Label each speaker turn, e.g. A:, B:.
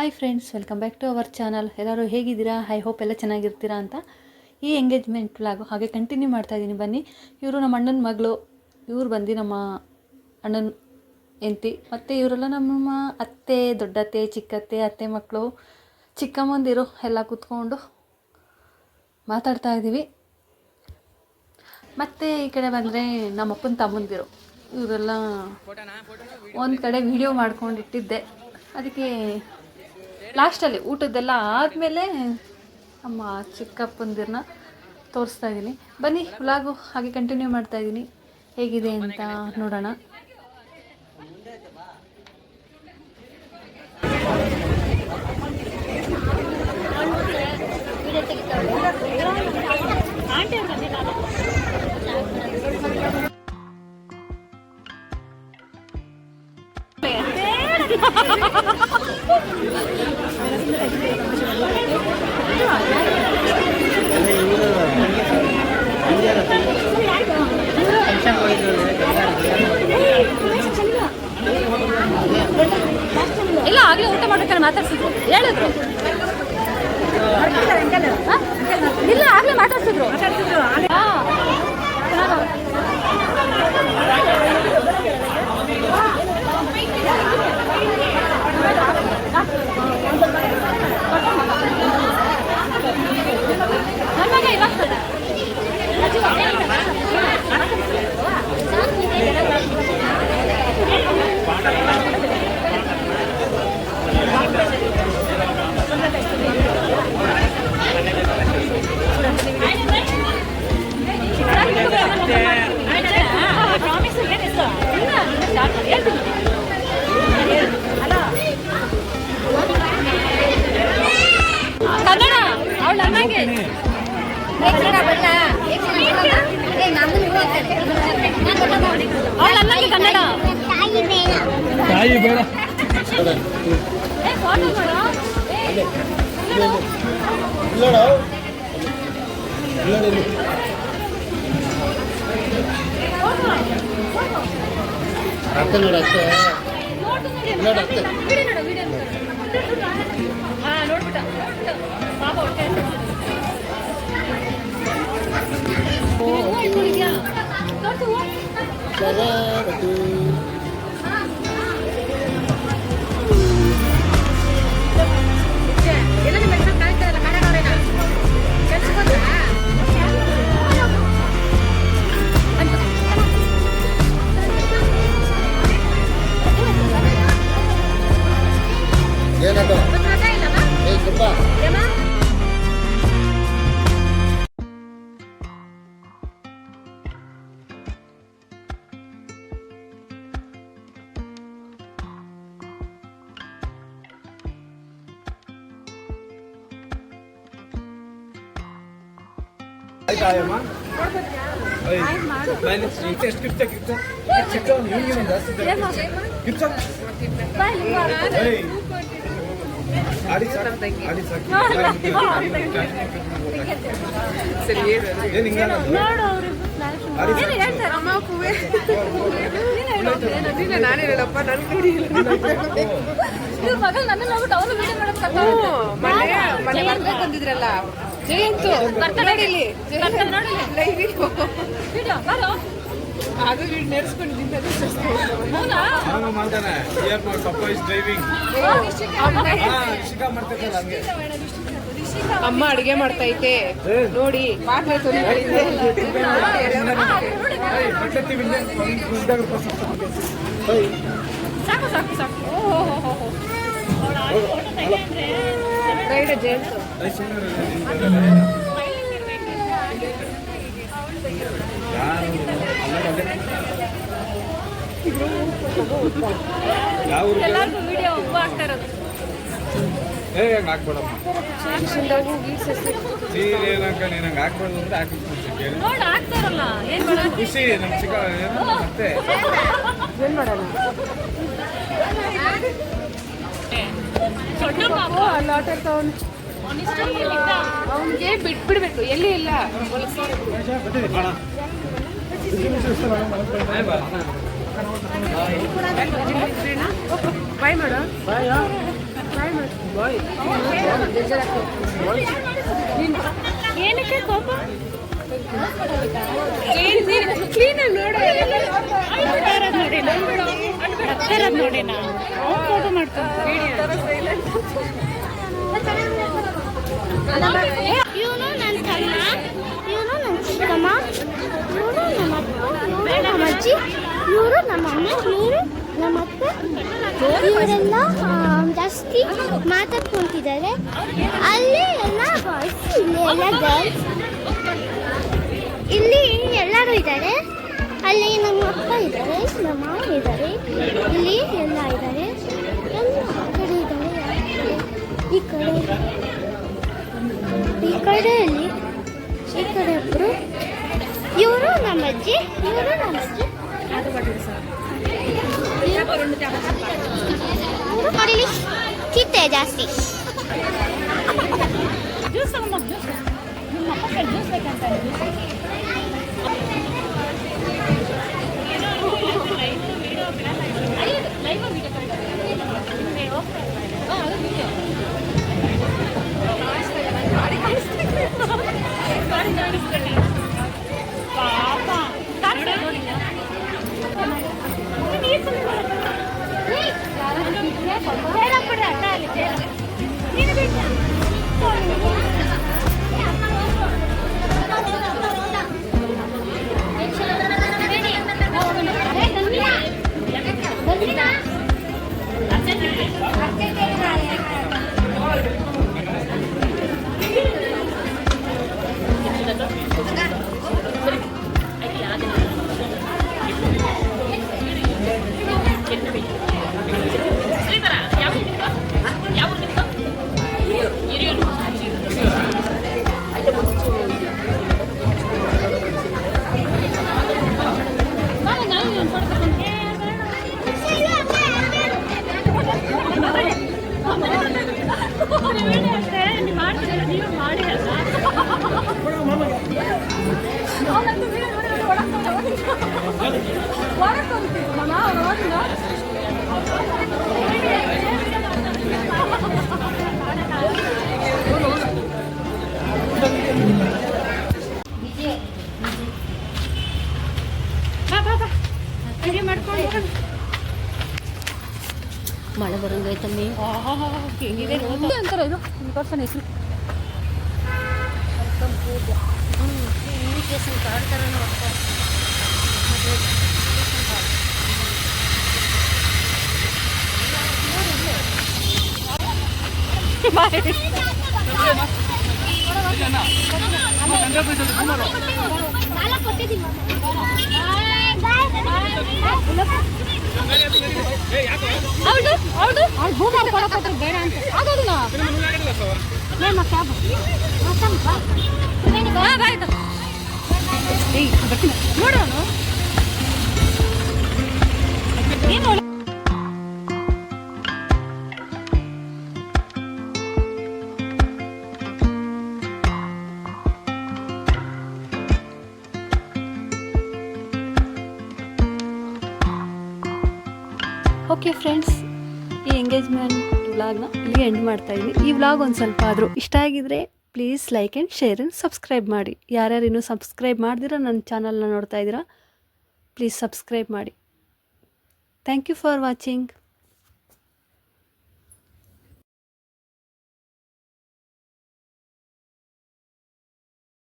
A: Hi friends welcome back to our channel ಎಲ್ಲರೂ ಹೇಗಿದ್ದೀರಾ? I hope ಎಲ್ಲ ಚೆನ್ನಾಗಿರ್ತೀರಾ ಅಂತ ಈ ಎಂಗೇಜ್ಮೆಂಟ್ ವ್ಲಾಗು ಹಾಗೆ ಕಂಟಿನ್ಯೂ ಮಾಡ್ತಾ ಇದ್ದೀನಿ. ಬನ್ನಿ, ಇವರು ನಮ್ಮ ಅಣ್ಣನ ಮಗಳು. ಇವರು ಬಂದು ನಮ್ಮ ಅಣ್ಣನ ಹೆಂಡ್ತಿ. ಮತ್ತು ಇವರೆಲ್ಲ ನಮ್ಮ ಅತ್ತೆ, ದೊಡ್ಡತ್ತೆ, ಚಿಕ್ಕತ್ತೆ, ಅತ್ತೆ ಮಕ್ಕಳು, ಚಿಕ್ಕಮ್ಮಂದಿರು ಎಲ್ಲ ಕೂತ್ಕೊಂಡು ಮಾತಾಡ್ತಾ ಇದ್ದೀವಿ. ಮತ್ತು ಈ ಕಡೆ ಬಂದರೆ ನಮ್ಮಪ್ಪನ ತಮ್ಮಂದಿರು. ಇವರೆಲ್ಲ ಒಂದು ಕಡೆ ವಿಡಿಯೋ ಮಾಡ್ಕೊಂಡು ಇಟ್ಟಿದ್ದೆ. ಅದಕ್ಕೆ ಲಾಸ್ಟಲ್ಲಿ ಊಟದ್ದೆಲ್ಲ ಆದಮೇಲೆ ನಮ್ಮ ಚಿಕ್ಕಪ್ಪಂದಿರನ್ನ ತೋರಿಸ್ತಾ ಇದ್ದೀನಿ. ಬನ್ನಿ ವ್ಲಾಗು ಹಾಗೆ ಕಂಟಿನ್ಯೂ ಮಾಡ್ತಾ ಇದ್ದೀನಿ. ಹೇಗಿದೆ ಅಂತ ನೋಡೋಣ. ಇಲ್ಲ ಆಗಲೇ ಊಟ ಮಾಡ್ಬೇಕಾದ್ರೆ ಮಾತಾಡ್ಸಿದ್ರು. ಹೇಳಿದ್ರು? ಇಲ್ಲ ಆಗಲೇ ಮಾತಾಡ್ಸಿದ್ರು. ಅವಳ ಅನ್ನಂಗೆ ಕನ್ನಡ
B: ತಾಯಿ ಬೇಡ
A: ಏ ಫೋಟೋ ಮಾಡು ಏ, ಇಲ್ಲೋಡು.
B: ಅರ್ಥ ನೋಡು ಅಷ್ಟೇ
A: ನೋಡು ನೋಡಿ,
B: ನೋಡು ಅಷ್ಟೇ
A: ವಿಡಿಯೋ ನೋಡು, ವಿಡಿಯೋ ನೋಡು. ಹಾ, ನೋಡ್ಬಿಟ್ಟ, ನೋಡ್ಬಿಟ್ಟ. ಪಾಪ
B: Charity!
C: ಆಯ್ತಾಯಮ್ಮ ಎಷ್ಟು ಜಾಸ್ತಿ ಆಡಿ ಸಾಕು ಆಡಿ ಸಾಕು. ಏನು?
A: ನೀನು.
D: ನಾನೇ ಹೇಳಪ್ಪ ನನ್ನ ಕೈ
A: ಇವ್ರ ಮಗಳು ನನ್ನ
D: ಮೊನ್ನೆ ಬರ್ಬೇಕು ಬಂದಿದ್ರಲ್ಲ ಜಯಂತು ಇಲ್ಲಿ ಅದು ನೆಡ್ಸ್ಕೊಂಡಿದ್ದೀನಿ ಅಮ್ಮ ಅಡಿಗೆ ಮಾಡ್ತೈತೆ ನೋಡಿ ಪಾತ್ರೆ
A: ಸಾಕು ಸಾಕು ಸಾಕು ಓ
C: ಊರು
A: ಎಲ್ಲರಿಗೂ ವಿಡಿಯೋ ಉಬ್ಬ ಆಗ್ತಾ ಇರೋದು.
C: ಏ ಹಂಗೆ ಹಾಕ್ಬೇಡಮ್ಮ. ಸೀರೆ ಏನಕ್ಕ ನೀನು ಹಂಗೆ ಹಾಕ್ಬಾರ್ದು ಅಂದ್ರೆ
A: ಮಾಡೋದು?
C: ಖುಷಿ ನಮ್ಮ ಚಿಕ್ಕ ಏನು ಮತ್ತೆ?
D: ಏನ್ ಮಾಡೋಣ ಅವನಿಗೆ ಬಿಟ್ಬಿಡ್ಬೇಕು ಎಲ್ಲಿ ಇಲ್ಲ? Bye madam bye bye.
E: ಏನಕ್ಕೆ ಕೋಪ?
D: ಕ್ಲೀನಾಗಿ ನೋಡು
E: ಹತ್ತಿರದ್ ನೋಡಿ ನಾ ಫೋಟೋ ನನ್ನ ಚಿಕ್ಕಮ್ಮ ನಮ್ಮ ಅಪ್ಪ ಅಜ್ಜಿ ನಮ್ಮ ಅಮ್ಮ ನಮ್ಮ ಜಾಸ್ತಿ ಮಾತಾಡ್ಕೊಂತಿದ್ದಾರೆ ಅಲ್ಲಿ ಎಲ್ಲ ಬಾಯ್ಸ್ ಇಲ್ಲಿ ಎಲ್ಲ ಗರ್ಲ್ಸ್ ಇಲ್ಲಿ ಎಲ್ಲರೂ ಇದ್ದಾರೆ. ಅಲ್ಲಿ ನಮ್ಮ ಅಪ್ಪ ಇದ್ದಾರೆ, ನಮ್ಮ ಮಾವ ಇದ್ದಾರೆ. ಇಲ್ಲಿ ಎಲ್ಲ ಇದ್ದಾರೆ. ಎಲ್ಲ ಆ ಕಡೆ ಇದ್ದಾರೆ. ಈ ಕಡೆ, ಈ ಕಡೆಯಲ್ಲಿ ಈ ಕಡೆ ಒಬ್ಬರು ಇವರು ನಮ್ಮ ಅಜ್ಜಿ, ಇವರು ನಮ್ಮ ಅಜ್ಜಿ. ಚಿತ್ತೆ ಜಾಸ್ತಿ. ಮಳೆ ಬರಂಗೈತಮ್ಮಿ
A: ಹೆಂಗಿದೆ ಅಂತಾರೆ ಇದು ಪರ್ಸನ್ ಹೆಸರು
E: ಇನ್ವಿಟೇಷನ್ ಕಾರ್ಡ್ ಥರ
A: ಹೌದು ಹೌದು ಅವ್ಳು ಭೂಮಿ ಕೊಡಕ್ಕೆ ಬೇಡ ಅಂತ ಆಗೋದಿಲ್ಲ ನಮ್ಮ ಕ್ಯಾಬ್ ಆಯ್ತು ಏಯ್ ಬರ್ತೀನಿ ಓಕೆ ಫ್ರೆಂಡ್ಸ್ ಈ ಎಂಗೇಜ್ಮೆಂಟ್ ವ್ಲಾಗ್ನ ಇಲ್ಲಿ ಎಂಡ್ ಮಾಡ್ತಾ ಇದ್ದೀನಿ. ಈ ವ್ಲಾಗ್ ಒಂದು ಸ್ವಲ್ಪ ಆದರೂ ಇಷ್ಟ ಆಗಿದ್ರೆ please like and share and subscribe ಮಾಡಿ. ಯಾರ್ಯಾರು ಇನ್ನೂ ಸಬ್ಸ್ಕ್ರೈಬ್ ಮಾಡಿದಿರೋ ನನ್ನ ಚಾನಲ್ನ ನೋಡ್ತಾ ಇದ್ದೀರಾ ಪ್ಲೀಸ್ ಸಬ್ಸ್ಕ್ರೈಬ್ ಮಾಡಿ. Thank you for watching